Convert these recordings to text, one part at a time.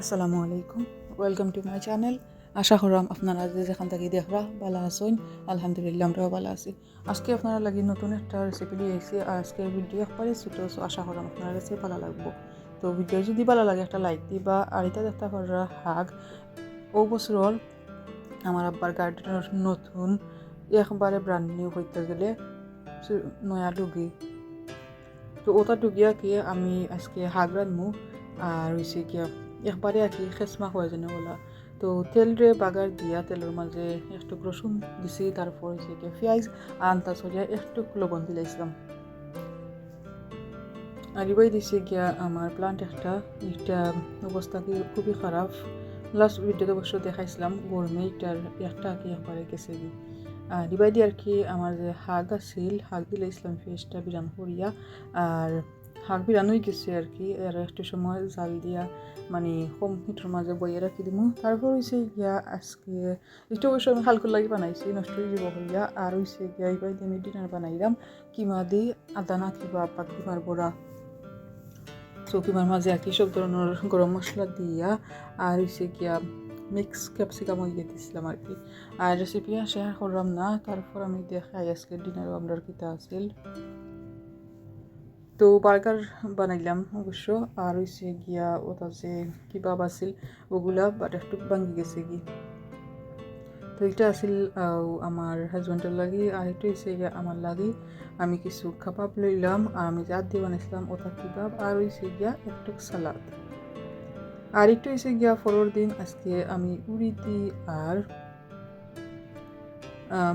আসসালামু আলাইকুম welcome to my channel আশা করলাম আপনারা যে যেখান থেকে দেখরা ভালো আছেন? আলহামদুলিল্লাহ, আমরাও ভালো আছি। আজকে আপনারা লাগি নতুন একটা রেসিপি নিয়ে এসেছি আর আজকের ভিডিও একবারে ছোটো সো আশা করলাম আপনারা কাছে ভালো লাগবো। তো ভিডিও যদি ভালো লাগে, একটা লাইক দিবা, আর এটা দেখতে পারা হাগ ও বছর আমার আব্বার গার্ডেনের নতুন একবারে ব্রান্ড নিউ হইতে গেলে নয়া ডুগি তো ওটা ডুগিয়া কি আমি আজকে হাগ রানমু আর হয়েছে কি একবারে আর কি খেসমা হয়ে যেন ওলা তো তেল রে বাগার দিয়া তেলের মাঝে একটু রসুন দিছি, তারপর হয়েছে কি পেঁয়াজ আন্তা সরিয়া একটু লবণ দিলাইছিলাম আর এবার দিছি গিয়া আমার প্লান্ট একটা, এটা অবস্থা কি খুবই খারাপ। লাস্ট ভিডিওতে অবশ্য দেখাইছিলাম, গরমে এটার একটা কি একবারে গেছে কি। আর এবার দিয়ে আর কি আমার যে হাগ আছিল, হাগ দিলাইছিলাম ফেসটা বিরান করিয়া। আর হাগ বিরানোই গেছে আর কি। আর একটু সময় জাল দিয়া মানে কম হিটর মাঝে বইয়ে রাখি দিমু। তারপর হয়েছে গিয়া আজকে এটা অবশ্য আমি হালকুর লাগি বানাইছি, নষ্ট হয়ে যাব হইয়া। আর হয়েছে গিয়া এবার দিয়ে আমি ডিনার বানাইলাম। কিমা দি আদানা কিবা বা কিমার বড়া। তো কিমার মাঝে আর কি সব ধরনের গরম মশলা দিয়া। আর হয়েছে গিয়া মিক্স ক্যাপসিকাম ইয়ে দিছিলাম আর কি। আর রেসিপি শেয়ার করলাম না। তারপর আমি দেখাই আজকে ডিনারও আমরা কিতা আছিল। তো বার্গার বানাইলাম অবশ্য। আর হয়েছে গিয়া ওটা যে কিবাব আছিল ওগুলা বাট একটু ভাঙি গেছে কি তো এটা আছিল আমার হাজব্যান্ডের লাগি আর এটা হয়েছে গিয়া আমার লাগি। আমি কিছু কাবাব লইলাম আর আমি যা দিয়ে বানাইছিলাম ওটা কিবাব আর হয়েছে গিয়া একটু সালাদ। আর একটু হয়েছে গিয়া পরের দিন আজকে আমি উড়ি দি আর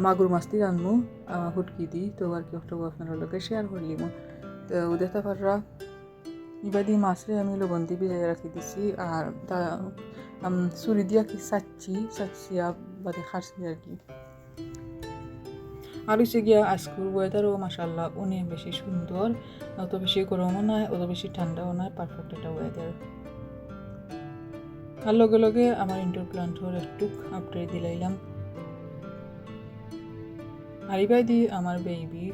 মাগুর মাছ দিয়ে আহ, হুটকি দি। তো আর কি একটু আপনার লোকে শেয়ার করলিম এবার দিয়ে মাছরে আমি লবণ দিয়ে ভিজাই রাখি দিছি আর চুরি দিয়া কি চাচ্ছি চাচ্ছিয়া বাদে খাচ্ছি আর কি। আর হচ্ছে গিয়া আজকের ওয়েদারও মাসাল্লাহ অনেক বেশি সুন্দর, অত বেশি গরমও নয় অত বেশি ঠান্ডাও নয় পারফেক্ট একটা ওয়েদার আর লগে লগে আমার ইনডোর প্লান্টর একটু আপডেট দিলাইলাম। আর দিয়ে আমার বেবি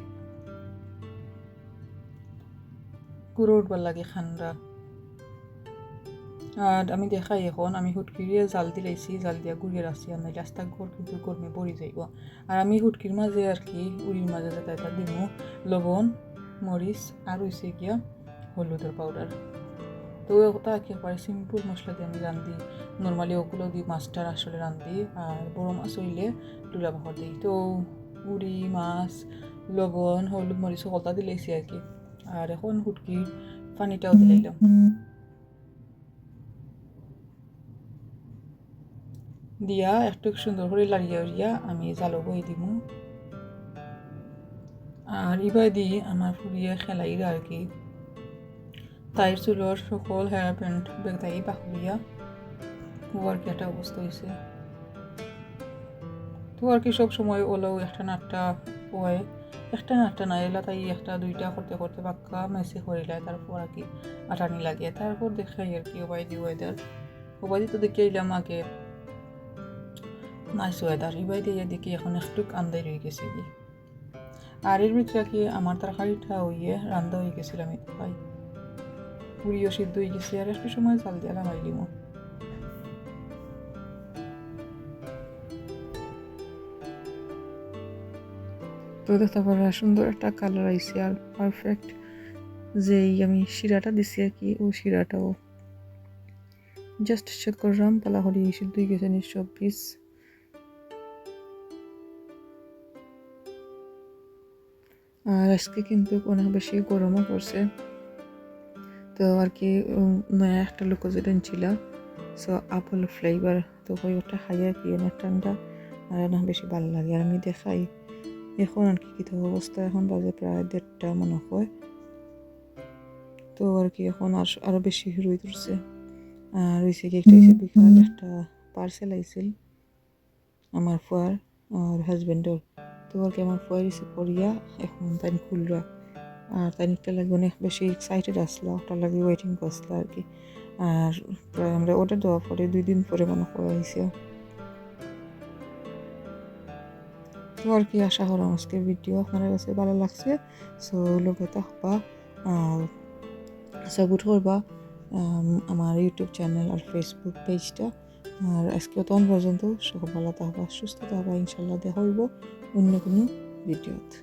পুরো উঠবার লাগে খান্ডা আর আমি দেখাই এখন, আমি হুটকিরিয়ে জাল দিলাইছি জাল দিয়া ঘুরিয়ে রাখছি নাই রাস্তা ঘর কিন্তু গরমে পড়ি যাইব আর আমি হুটকির মাঝে আর কি উড়ির মাঝে যাতে এটা দিমু, লবণ মরিচ আর হইছে গিয়া হলুদের পাউডার তো ওটা একেবারে সিম্পল মশলা দিয়ে আমি রান্ধি নর্মালি ওগুলো দিয়ে মাছটার আসলে রান্ধি আর বড় মাছ হইলে টুলা বাহর দিই তো উড়ি মাছ, লবণ, হলুদ মরিচ সকলটা দিলাইছি আর কি। আর এখন হুটকির পানিটাও দিলাইলাম দিয়া একটু সুন্দর করে লাড়িয়া উড়িয়া আমি জালো বই দিব আর ইবার দি আমার ফুরিয়ে খেলাই আর কি। তাইর চুলোর সকল হেয়ার প্যান্ট বেগদাই বাহুলিয়া। ও আর কি একটা অবস্থা হয়েছে তো আর কি সব সময় ওলাও একটা নাটটা হয় একটা না এলা, তাই একটা, দুইটা করতে করতে বাক্কা মেসে করিলায় তারপর আর কি আটানি লাগে তারপর দেখাই আর কি ওবাই দি ওয়েদার ওবাই দি তো দেখে এলাম আগে নাইস ওয়েদার ইবাই দিয়ে দেখি এখন একটু আন্দাই রয়ে গেছে কি আর এর ভিতরে কি আমার তরকারিটা হইয়ে রান্দা হয়ে গেছিল আমি খাই পুরিও সিদ্ধ হয়ে গেছে, আর একটু সময় চাল দিয়ে লাগাই তো দেখতে পারা সুন্দর একটা কালার আইছে, আর পারফেক্ট যেই আমি শিরাটা দিছি আর কি, ও শিরাটাও। জাস্ট চেক করলাম পালা সিদ্ধ হয়ে গেছে নিশ্চয় পিস আর আজকে কিন্তু অনেক বেশি গরমও পড়ছে। তো আর কি নয়া একটা লোক যেটা ছিল সো আপল ফ্লেভার তো ওই ওটা খাই আর কি অনেক ঠান্ডা, আর অনেক বেশি ভালো লাগে। আর আমি দেখাই এখন আর কি কী অবস্থা এখন বাজে প্রায় দেড়টা মনে হয়। তো আর কি এখন আর আরও বেশি রুই তুলছে আর হয়েছে কি একটা বিকাল একটা পার্সেল আইছিল আমার ফুয়ার আর হাজবেন্ডর তো আর কি আমার ফুয়ার রিসিভ করিয়া এখন তাই খুলরা। আর তাই নিকটা লাগে অনেক বেশি এক্সাইটেড আসলো ওটার লাগে ওয়েটিং করছিল আর কি। আর প্রায় আমরা অর্ডার দেওয়ার পরে দুই দিন পরে মনে করা হয়েছে তো আর কি আশা করলাম আজকের ভিডিও আপনার কাছে ভালো লাগছে। সো লোকে থাকবা সাপোর্ট করবা আম, আমার ইউটিউব চ্যানেল আর ফেসবুক পেজটা আর আজকে তখন পর্যন্ত সকাল ভালো থাকবা সুস্থ থাকবা ইনশাল্লাহ দেখা হইব অন্য কোনো ভিডিওতে